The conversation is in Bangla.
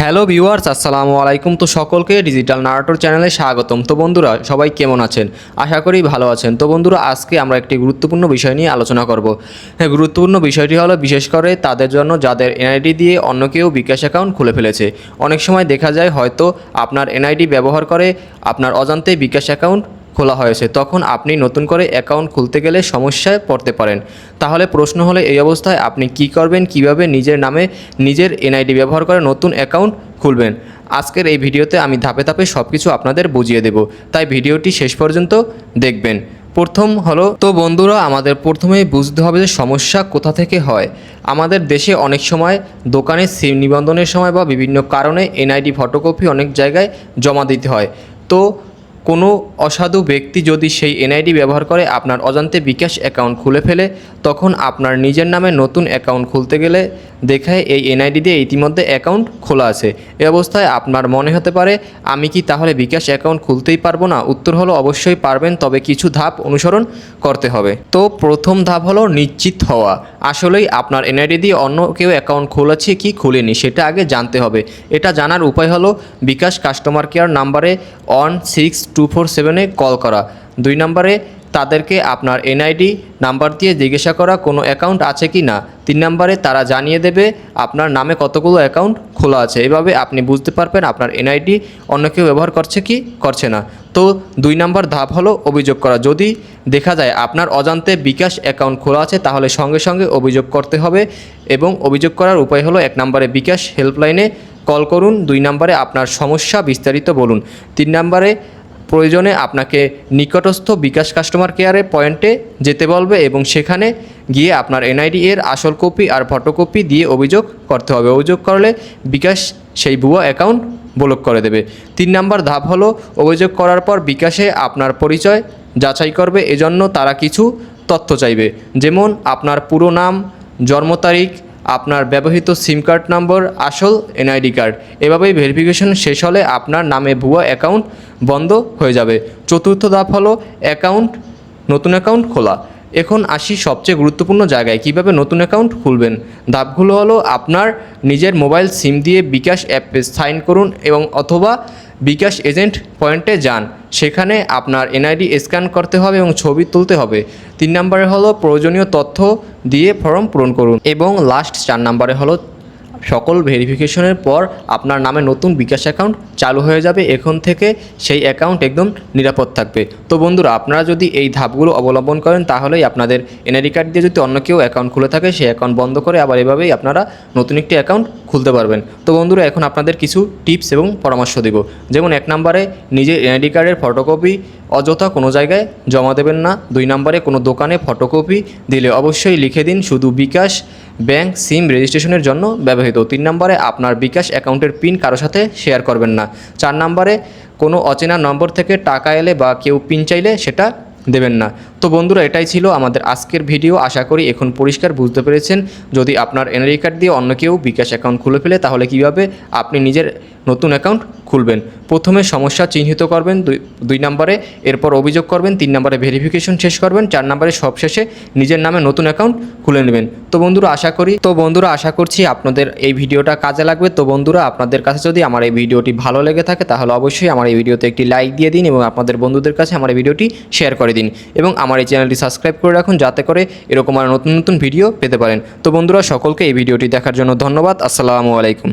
হ্যালো ভিউয়ার্স, আসসালামু আলাইকুম। তো সকলকে ডিজিটাল নারাটোর চ্যানেলে স্বাগতম। তো বন্ধুরা, সবাই কেমন আছেন? আশা করি ভালো আছেন। তো বন্ধুরা, আজকে আমরা একটি গুরুত্বপূর্ণ বিষয় নিয়ে আলোচনা করব। হ্যাঁ গুরুত্বপূর্ণ বিষয়টি হলো, বিশেষ করে তাদের জন্য যাদের এনআইডি দিয়ে অন্য কেউ বিকাশ অ্যাকাউন্ট খুলে ফেলেছে। অনেক সময় দেখা যায় হয়তো আপনার এনআইডি ব্যবহার করে আপনার অজান্তে বিকাশ অ্যাকাউন্ট খোলা হয়েছে, তখন আপনি নতুন করে অ্যাকাউন্ট খুলতে গেলে সমস্যায় পড়তে পারেন। তাহলে প্রশ্ন হলে, এই অবস্থায় আপনি কি করবেন? কীভাবে নিজের নামে নিজের এনআইডি ব্যবহার করে নতুন অ্যাকাউন্ট খুলবেন? আজকের এই ভিডিওতে আমি ধাপে ধাপে সব কিছু আপনাদের বুঝিয়ে দেব। তাই ভিডিওটি শেষ পর্যন্ত দেখবেন। প্রথম হলো, তো বন্ধুরা, আমাদের প্রথমেই বুঝতে হবে যে সমস্যা কোথা থেকে হয়। আমাদের দেশে অনেক সময় দোকানে সিম নিবন্ধনের সময় বা বিভিন্ন কারণে এনআইডি, ফটোকপি অনেক জায়গায় জমা দিতে হয়। তো কোনো অসাধু ব্যক্তি যদি সেই এনআইডি ব্যবহার করে আপনার অজান্তে বিকাশ অ্যাকাউন্ট খুলে ফেলে, তখন আপনার নিজের নামে নতুন অ্যাকাউন্ট খুলতে গেলে দেখায় এই এনআইডি দিয়ে ইতিমধ্যে অ্যাকাউন্ট খোলা আছে। এ অবস্থায় আপনার মনে হতে পারে, আমি কি তাহলে বিকাশ অ্যাকাউন্ট খুলতেই পারব না? উত্তর হলো, অবশ্যই পারবেন, তবে কিছু ধাপ অনুসরণ করতে হবে। তো প্রথম ধাপ হলো নিশ্চিত হওয়া। আসলেই আপনার এনআইডি দিয়ে অন্য কেউ অ্যাকাউন্ট খুলেছে কি খুলেনি, সেটা আগে জানতে হবে। এটা জানার উপায় হলো, বিকাশ কাস্টমার কেয়ার নাম্বারে ওয়ান সিক্স টু ফোর সেভেনে কল করা। দুই নম্বরে, তাদেরকে আপনার এনআইডি নাম্বার দিয়ে জিজ্ঞাসা করা কোনো অ্যাকাউন্ট আছে কি না। তিন নম্বরে, তারা জানিয়ে দেবে আপনার নামে কতগুলো অ্যাকাউন্ট খোলা আছে। এভাবে আপনি বুঝতে পারবেন আপনার এনআইডি অন্য কেউ ব্যবহার করছে কি করছে না। তো দুই নম্বর ধাপ হলো অভিযোগ করা। যদি দেখা যায় আপনার অজান্তে বিকাশ অ্যাকাউন্ট খোলা আছে, তাহলে সঙ্গে সঙ্গে অভিযোগ করতে হবে এবং অভিযোগ করার উপায় হলো এক নম্বরে বিকাশ হেল্পলাইনে কল করুন। দুই নম্বরে আপনার সমস্যা বিস্তারিত বলুন। তিন নম্বরে প্রয়োজনে আপনাকে নিকটস্থ বিকাশ কাস্টমার কেয়ারে পয়েন্টে যেতে বলবে এবং সেখানে গিয়ে আপনার এনআইডি এর আসল কপি আর ফটোকপি দিয়ে অভিযোগ করতে হবে। অভিযোগ করলে বিকাশ সেই ভুয়া অ্যাকাউন্ট ব্লক করে দেবে। তিন নাম্বার ধাপ হলো অভিযোগ করার পর বিকাশে আপনার পরিচয় যাচাই করবে। এজন্য তারা কিছু তথ্য চাইবে। যেমন আপনার পুরো নাম, জন্ম তারিখ আপনার ব্যবহৃত সিম কার্ড নম্বর আসল এনআইডি কার্ড এভাবেই ভেরিফিকেশন শেষ হলে আপনার নামে ভুয়া অ্যাকাউন্ট বন্ধ হয়ে যাবে। চতুর্থ ধাপ হলো অ্যাকাউন্ট নতুন অ্যাকাউন্ট খোলা। এখন আসি সবচেয়ে গুরুত্বপূর্ণ জায়গায়, কীভাবে নতুন অ্যাকাউন্ট খুলবেন? ধাপগুলো হলো আপনার নিজের মোবাইল সিম দিয়ে বিকাশ অ্যাপে সাইন করুন এবং অথবা বিকাশ এজেন্ট পয়েন্টে যান। সেখানে আপনার এনআইডি স্ক্যান করতে হবে এবং ছবি তুলতে হবে। তিন নম্বরে হলো প্রয়োজনীয় তথ্য দিয়ে ফর্ম পূরণ করুন এবং লাস্ট চার নম্বরে হলো সকল ভেরিফিকেশনের পর আপনার নামে নতুন বিকাশ অ্যাকাউন্ট চালু হয়ে যাবে। এখন থেকে সেই অ্যাকাউন্ট একদম নিরাপদ থাকবে। তো বন্ধুরা, আপনারা যদি এই ধাপগুলো অবলম্বন করেন, তাহলেই আপনাদের এনআইডি কার্ড দিয়ে যদি অন্য কেউ অ্যাকাউন্ট খুলে থাকে, সেই অ্যাকাউন্ট বন্ধ করে আবার এভাবেই আপনারা নতুন একটি অ্যাকাউন্ট খুলতে পারবেন। তো বন্ধুরা, এখন আপনাদের কিছু টিপস এবং পরামর্শ দেব। যেমন এক নম্বরে, নিজের এনআইডি কার্ডের ফটোকপি অযথা কোনো জায়গায় জমা দেবেন না। দুই নম্বরে কোনো দোকানে ফটোকপি দিলে অবশ্যই লিখে দিন শুধু বিকাশ ব্যাংক সিম রেজিস্ট্রেশনের জন্য ব্যবহৃত। তিন নম্বরে আপনার বিকাশ অ্যাকাউন্টের পিন কারও সাথে শেয়ার করবেন না। চার নম্বরে কোনো অচেনা নম্বর থেকে টাকা এলে বা কেউ পিন চাইলে সেটা দেবেন না। তো বন্ধুরা, এটাই ছিল আমাদের আজকের ভিডিও। আশা করি এখন পরিষ্কার বুঝতে পেরেছেন। যদি আপনার এনআই কার্ড দিয়ে অন্য কেউ বিকাশ অ্যাকাউন্ট খুলে ফেলে, তাহলে কীভাবে আপনি নিজের নতুন অ্যাকাউন্ট খুলবেন? প্রথমে সমস্যা চিহ্নিত করবেন দুই দুই নম্বরে, এরপর অভিযোগ করবেন, তিন নম্বরে ভেরিফিকেশন শেষ করবেন, চার নম্বরে সবশেষে নিজের নামে নতুন অ্যাকাউন্ট খুলে নেবেন। তো বন্ধুরা, আশা করি, তো বন্ধুরা, আশা করছি আপনাদের এই ভিডিওটা কাজে লাগবে। তো বন্ধুরা, আপনাদের কাছে যদি আমার এই ভিডিওটি ভালো লেগে থাকে, তাহলে অবশ্যই আমার এই ভিডিওতে একটি লাইক দিয়ে দিন এবং আপনাদের বন্ধুদের কাছে আমার এই ভিডিওটি শেয়ার করে দিন। এবং আমার এই চ্যানেলটি সাবস্ক্রাইব করে রাখুন, যাতে করে এরকম আর নতুন নতুন ভিডিও পেতে পারেন। তো বন্ধুরা, সকলকে এই ভিডিওটি দেখার জন্য ধন্যবাদ। আসসালামু আলাইকুম।